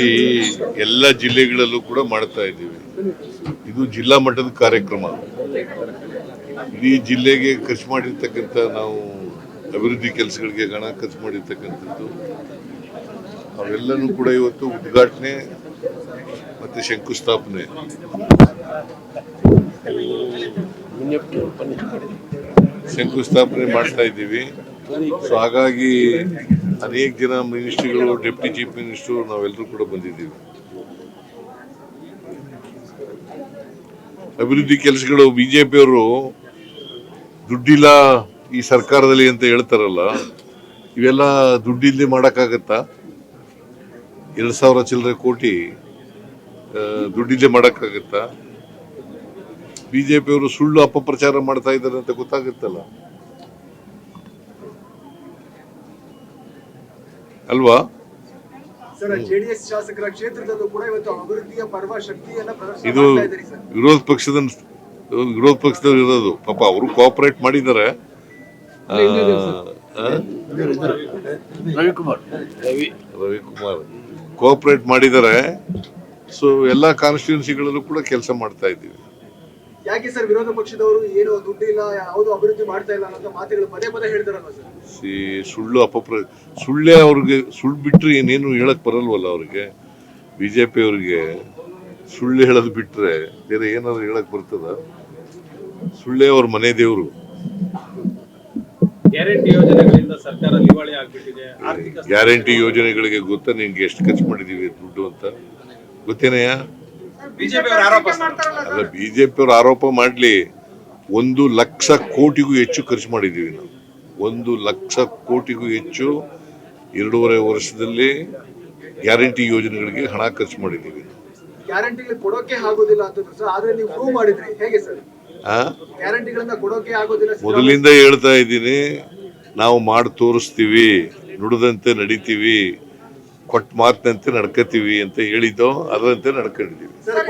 ಈ ಎಲ್ಲ ಜಿಲ್ಲೆಗಳಲ್ಲೂ ಕೂಡ ಮಾಡ್ತಾ ಇದ್ದೀವಿ. ಇದು ಜಿಲ್ಲಾ ಮಟ್ಟದ ಕಾರ್ಯಕ್ರಮ. ಇಡೀ ಜಿಲ್ಲೆಗೆ ಖರ್ಚು ಮಾಡಿರ್ತಕ್ಕಂಥ ನಾವು ಅಭಿವೃದ್ಧಿ ಕೆಲಸಗಳಿಗೆ ಹಣ ಖರ್ಚು ಮಾಡಿರ್ತಕ್ಕಂಥದ್ದು. ಅವೆಲ್ಲನೂ ಕೂಡ ಇವತ್ತು ಉದ್ಘಾಟನೆ ಮತ್ತು ಶಂಕುಸ್ಥಾಪನೆ. ಶಂಕುಸ್ಥಾಪನೆ ಮಾಡ್ತಾ ಇದ್ದೀವಿ. ಸೊ ಹಾಗಾಗಿ ಅನೇಕ ಜನ ಮಿನಿಸ್ಟ್ರಿಗಳು, ಡೆಪ್ಟಿ ಚೀಫ್ ಮಿನಿಸ್ಟರ್ ನಾವೆಲ್ಲರೂ ಕೂಡ ಬಂದಿದ್ದೀವಿ. ಅಭಿವೃದ್ಧಿ ಕೆಲಸಗಳು, ಬಿಜೆಪಿಯವರು ದುಡ್ಡಿಲ್ಲ ಈ ಸರ್ಕಾರದಲ್ಲಿ ಅಂತ ಹೇಳ್ತಾರಲ್ಲ, ಇವೆಲ್ಲ ದುಡ್ಡಿಲ್ಲದೆ ಮಾಡೋಕ್ಕಾಗತ್ತಾ? ಎರಡು ಸಾವಿರ ಚಿಲ್ಲರೆ ಕೋಟಿ ದುಡ್ಡಿಲ್ಲದೆ ಮಾಡೋಕ್ಕಾಗತ್ತಾ? ಬಿಜೆಪಿಯವರು ಸುಳ್ಳು ಅಪಪ್ರಚಾರ ಮಾಡ್ತಾ ಇದ್ದಾರೆ ಅಂತ ಗೊತ್ತಾಗುತ್ತಲ್ಲ? ಅಲ್ವಾ? ಸರ್ ಜೆಡಿಎಸ್ ಶಾಸಕರ ಕ್ಷೇತ್ರದಲ್ಲೂ ಕೂಡ ಇವತ್ತು ಅಭಿವೃದ್ಧಿಯ ಪರ್ವ ಶಕ್ತಿಯನ್ನ ಪ್ರದರ್ಶನ ಇದು ಇದ್ದೀರಿ ಸರ್. ವಿರೋಧ ಪಕ್ಷದ ವಿರೋಧ ಪಕ್ಷದವ್ರು ಇರೋದು. ಪಾಪ ಅವರು ಕೋಆಪರೇಟ್ ಮಾಡಿದ್ದಾರೆ? ರವಿಕುಮಾರ್. ರವಿ ರವಿಕುಮಾರ್. ಕೋಆಪರೇಟ್ ಮಾಡಿದ್ದಾರೆ. ಸೊ ಎಲ್ಲ ಕಾನ್ಸ್ಟಿಟ್ಯೂನ್ಸಿಗಳಲ್ಲೂ ಕೂಡ ಕೆಲಸ ಮಾಡ್ತಾ ಇದ್ದೀವಿ. ಯಾಕೆ ಸರ್ ವಿರೋಧ ಪಕ್ಷದವರು ಏನು ದುಡ್ಡು ಇಲ್ಲ ಯಾವುದು ಅಭಿವೃದ್ಧಿ ಮಾಡ್ತಾ ಇಲ್ಲ ಅನ್ನೋ ಮಾತುಗಳು ಪದೇ ಪದೇ ಹೇಳ್ತಾರಲ್ವ ಸರ್? ಸಿ ಸುಳ್ಳು ಅಪಪ್ರ ಸುಳ್ಳೇ ಅವ್ರಿಗೆ ಸುಳ್ಳು ಬಿಟ್ರೆ ಏನೇನು ಹೇಳಕ್ ಬರಲ್ವಲ್ಲ ಅವ್ರಿಗೆ? ಬಿಜೆಪಿ ಅವ್ರಿಗೆ ಸುಳ್ಳು ಹೇಳೋದು ಬಿಟ್ರೆ ಬೇರೆ ಏನಾದ್ರು ಹೇಳಕ್ ಬರ್ತದ? ಸುಳ್ಳೇ ಅವ್ರ ಮನೆ ದೇವರು. ಗ್ಯಾರಂಟಿ ಯೋಜನೆಗಳಿಂದ ಸರ್ಕಾರ ದಿವಾಳಿ ಆಗ್ಬಿಟ್ಟಿದೆ. ಆರ್ಥಿಕ ಗ್ಯಾರಂಟಿ ಯೋಜನೆಗಳಿಗೆ ಗೊತ್ತಾ ನಿನ್ಗೆ ಎಷ್ಟು ಖರ್ಚು ಮಾಡಿದೀವಿ ದುಡ್ಡು ಅಂತ? ಗೊತ್ತೇನಯ್ಯ? ಅಲ್ಲ ಬಿಜೆಪಿ ಅವರು ಆರೋಪ ಮಾಡಲಿ. ಒಂದು ಲಕ್ಷ ಕೋಟಿಗೂ ಹೆಚ್ಚು ಖರ್ಚು ಮಾಡಿದೀವಿ ನಾವು. ಒಂದು ಲಕ್ಷ ಕೋಟಿಗೂ ಹೆಚ್ಚು ಎರಡೂವರೆ ವರ್ಷದಲ್ಲಿ ಗ್ಯಾರಂಟಿ ಯೋಜನೆಗಳಿಗೆ ಹಣ ಖರ್ಚು ಮಾಡಿದೀವಿ ಗ್ಯಾರಂಟಿಗಳು ಕೊಡೋಕೆ ಆಗೋದಿಲ್ಲ ಅಂತಂದ್ರು ಸರ್ ಆದ್ರೆ ನೀವು ಪ್ರೂವ್ ಮಾಡಿದ್ರಿ. ಹೇಗೆ ಸರ್? ಆ? ಗ್ಯಾರಂಟಿಗಳನ್ನ ಕೊಡೋಕೆ ಆಗೋದಿಲ್ಲ ಮೊದಲಿಂದ ಹೇಳ್ತಾ ಇದ್ದೀನಿ ನಾವು ಮಾಡಿ ತೋರಿಸ್ತೀವಿ ನುಡಿದಂತೆ ನಡಿತೀವಿ ಕೊಟ್ಟ ಮಾತಿನಂತೆ ನಡ್ಕೋತೀವಿ ಅಂತ ಹೇಳಿದ್ದೋ ಅದರಂತೆ ನಡ್ಕೊಂಡಿದ್ದೀವಿ. ಸರ್